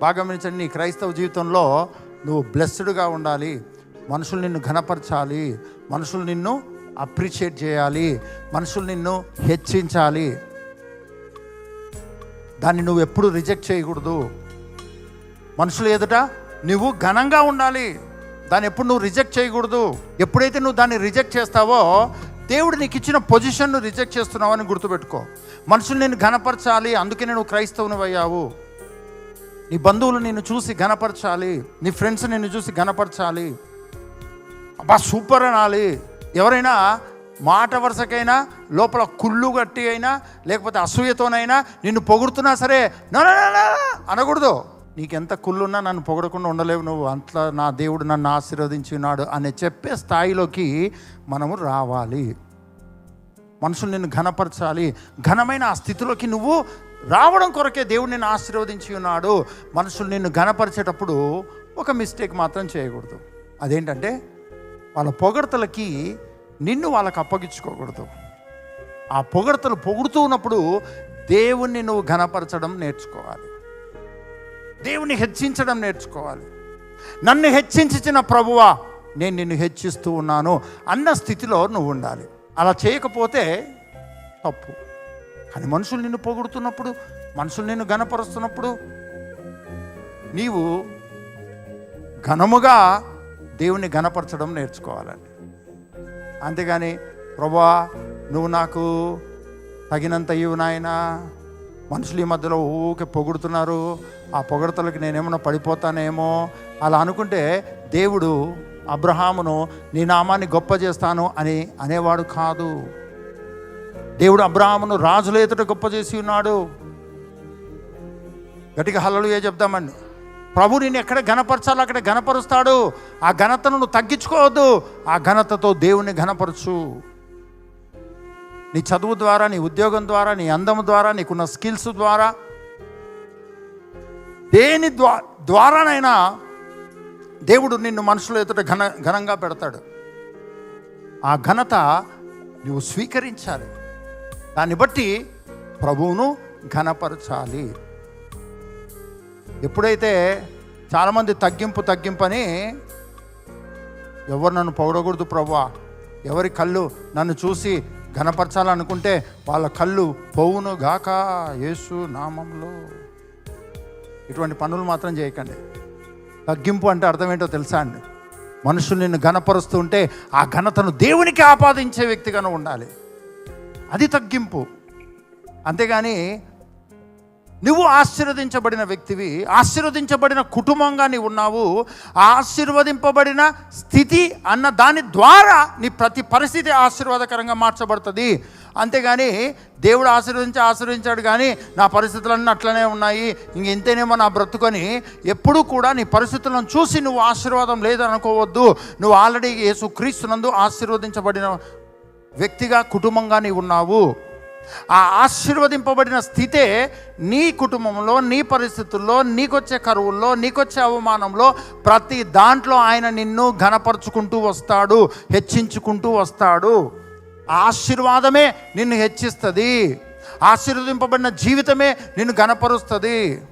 బాగా గమనించండి నీ క్రైస్తవ జీవితంలో నువ్వు బ్లెస్డ్గా ఉండాలి. మనుషులు నిన్ను ఘనపరచాలి. మనుషులు నిన్ను అప్రిషియేట్ చేయాలి. మనుషులు నిన్ను హెచ్చించాలి. దాన్ని నువ్వు ఎప్పుడు రిజెక్ట్ చేయకూడదు. మనుషులు ఎదుట నువ్వు ఘనంగా ఉండాలి. దాన్ని ఎప్పుడు నువ్వు రిజెక్ట్ చేయకూడదు. ఎప్పుడైతే నువ్వు దాన్ని రిజెక్ట్ చేస్తావో దేవుడు నీకు ఇచ్చిన పొజిషన్ను రిజెక్ట్ చేస్తున్నావని గుర్తుపెట్టుకో. మనుషులు నేను ఘనపరచాలి. అందుకే నువ్వు క్రైస్తవుని అయ్యావు నీ బంధువులు నిన్ను చూసి ఘనపరచాలి. నీ ఫ్రెండ్స్ నిన్ను చూసి ఘనపరచాలి. అబ్బా సూపర్ అనాలి. ఎవరైనా మాట వరుసకైనా లోపల కుళ్ళు గట్టి అయినా లేకపోతే అసూయతోనైనా నిన్ను పొగుడుతున్నా సరే అనకూడదు. నీకెంత కుళ్ళున్నా నన్ను పొగడకుండా ఉండలేవు నువ్వు. అంత నా దేవుడు నన్ను ఆశీర్వదించి ఉన్నాడు అని చెప్పే స్థాయిలోకి మనము రావాలి. మనుషులు నిన్ను ఘనపరచాలి. ఘనమైన ఆ స్థితిలోకి నువ్వు రావడం కొరకే దేవుడు నేను ఆశీర్వదించి ఉన్నాడు. మనుషులు నిన్ను ఘనపరిచేటప్పుడు ఒక మిస్టేక్ మాత్రం చేయకూడదు. అదేంటంటే వాళ్ళ పొగడతలకి నిన్ను వాళ్ళకి అప్పగించుకోకూడదు. ఆ పొగడతలు పొగుడుతూ ఉన్నప్పుడు దేవుణ్ణి నువ్వు ఘనపరచడం నేర్చుకోవాలి. దేవుని హెచ్చించడం నేర్చుకోవాలి. నన్ను హెచ్చించిన ప్రభువా నేను నిన్ను హెచ్చిస్తూ ఉన్నాను అన్న స్థితిలో నువ్వు ఉండాలి. అలా చేయకపోతే తప్పు. కానీ మనుషులు నిన్ను పొగుడుతున్నప్పుడు మనుషులు నిన్ను ఘనపరుస్తున్నప్పుడు నీవు ఘనముగా దేవుణ్ణి ఘనపరచడం నేర్చుకోవాలండి. అంతేగాని ప్రభా నువ్వు నాకు తగినంత ఇవ్వు నాయనా. మనుషులు ఈ మధ్యలో ఊకే పొగుడుతున్నారు. ఆ పొగడతలకు నేనేమన్నా పడిపోతానేమో అలా అనుకుంటే దేవుడు అబ్రహామును నీ నామాన్ని గొప్ప చేస్తాను అని అనేవాడు కాదు. దేవుడు అబ్రాహమును రాజుల ఎదుట గొప్ప చేసి ఉన్నాడు. గట్టిగా హల్లలు ఏ చెప్తామండి ప్రభు నేను ఎక్కడ ఘనపరచాలో అక్కడ ఘనపరుస్తాడు. ఆ ఘనతను నువ్వు తగ్గించుకోవద్దు. ఆ ఘనతతో దేవుని ఘనపరచు. నీ చదువు ద్వారా నీ ఉద్యోగం ద్వారా నీ అందం ద్వారా నీకున్న స్కిల్స్ ద్వారా దేని ద్వా ద్వారానైనా దేవుడు నిన్ను మనుషుల ఎదుట ఘన ఘనంగా పెడతాడు. ఆ ఘనత నువ్వు స్వీకరించాలి. దాన్ని బట్టి ప్రభువును ఘనపరచాలి. ఎప్పుడైతే చాలామంది తగ్గింపు తగ్గింపు అని ఎవరు నన్ను పొగడకూడదు ప్రభువా ఎవరి కళ్ళు నన్ను చూసి ఘనపరచాలనుకుంటే వాళ్ళ కళ్ళు పోవును గాక యేసు నామంలో. ఇటువంటి పనులు మాత్రం చేయకండి. తగ్గింపు అంటే అర్థం ఏంటో తెలుసా అండి? మనుషులు నిన్ను ఘనపరుస్తూ ఉంటే ఆ ఘనతను దేవునికి ఆపాదించే వ్యక్తిగానే ఉండాలి. అది తగ్గింపు. అంతేగాని నువ్వు ఆశీర్వదించబడిన వ్యక్తివి ఆశీర్వదించబడిన కుటుంబంగా నీవు ఉన్నావు ఆశీర్వదింపబడిన స్థితి అన్న దాని ద్వారా నీ ప్రతి పరిస్థితి ఆశీర్వాదకరంగా మార్చబడుతుంది. అంతేగాని దేవుడు ఆశీర్వదించి ఆశీర్వదించాడు కానీ నా పరిస్థితులన్నీ అట్లనే ఉన్నాయి ఇంక ఇంతేనేమో నా బ్రతుకొని ఎప్పుడూ కూడా నీ పరిస్థితులను చూసి నువ్వు ఆశీర్వాదం లేదనుకోవద్దు. నువ్వు ఆల్రెడీ యేసు క్రీస్తునందు ఆశీర్వదించబడిన వ్యక్తిగా కుటుంబంగా నీవు ఉన్నావు. ఆ ఆశీర్వదింపబడిన స్థితే నీ కుటుంబంలో నీ పరిస్థితుల్లో నీకొచ్చే కరువుల్లో నీకొచ్చే అవమానంలో ప్రతి దాంట్లో ఆయన నిన్ను ఘనపరుచుకుంటూ వస్తాడు హెచ్చించుకుంటూ వస్తాడు. ఆశీర్వాదమే నిన్ను హెచ్చిస్తుంది. ఆశీర్వదింపబడిన జీవితమే నిన్ను ఘనపరుస్తుంది.